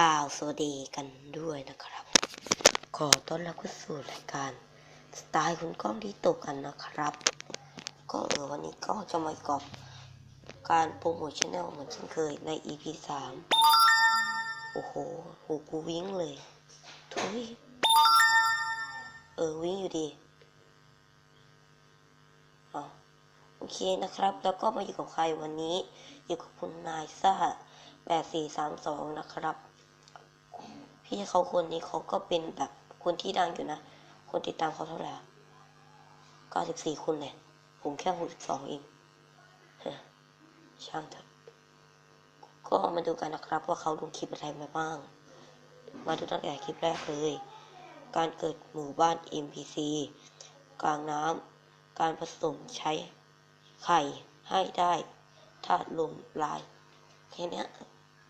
กล่าวสวัสดีกันด้วยนะครับ ขอต้อนรับเข้าสู่รายการสไตล์คุณก้องที่ตกกันนะครับ ก็เออวันนี้ก็จะมากับการโปรโมทชแนลเหมือนเช่นเคยใน EP 3โอ้โหหูกูวิ่งเลยทุยเออวิ่งอยู่ดีอ๋อโอเคนะครับ แล้วก็มาอยู่กับใครวันนี้ อยู่กับคุณนายซ่าแปดสี่สามสองนะครับ พี่เขาคนนี้เขาก็เป็นแบบคนที่ดังอยู่นะ คนติดตามเขาเท่าไหร่เก้าสิบสี่คนเนี่ยผมแค่หกสิบสองเองช่างเถอะก็มาดูกันนะครับว่าเขาลงคลิปอะไรมาบ้าง มาดูตั้งแต่คลิปแรกเลย การเกิดหมู่บ้าน MPC กลางน้ำ การผสมใช้ไข่ให้ได้ธาตุลมลาย แค่นี้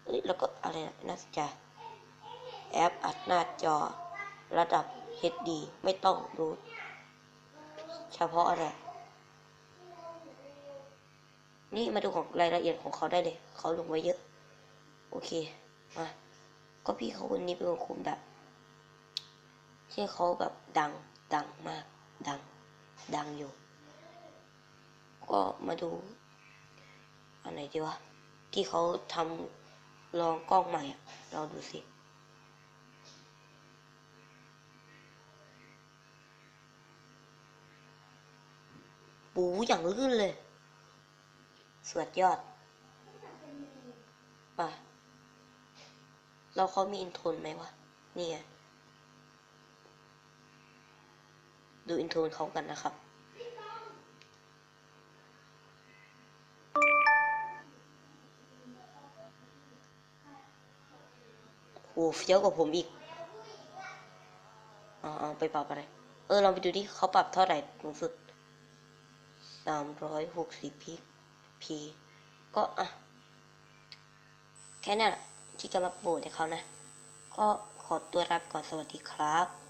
เอ้ยแล้วก็อะไรนะน่าสนใจ แอปอัดหน้าจอ ระดับ HD ไม่ต้องรู้เฉพาะอะไร นี่มาดูของรายละเอียดของเขาได้เลย เขาลงไว้เยอะ โอเค มา ก็พี่เขาคนนี้เป็นคนคุมแบบที่เขาแบบดัง ดังมาก ดัง ดังอยู่ ก็มาดู อันไหนดีวะ ที่เขาทำลองกล้องใหม่อะลองดูสิ ปูอย่างลื่นเลย สวดยอดป่ะเราเขามีอินโทนไหมวะ นี่ไง ดูอินโทนเขากันนะครับโหเฟี้ยวกว่าผมอีกอ๋อไปปรับอะไร เออลองไปดูดิเขาปรับเท่าไหร่สูงสุด สามร้อยหกสิบพีพีก็อะ แค่นั้นแหละที่จะมาโปรดให้เขานะ ก็ขอตัวรับก่อนสวัสดีครับ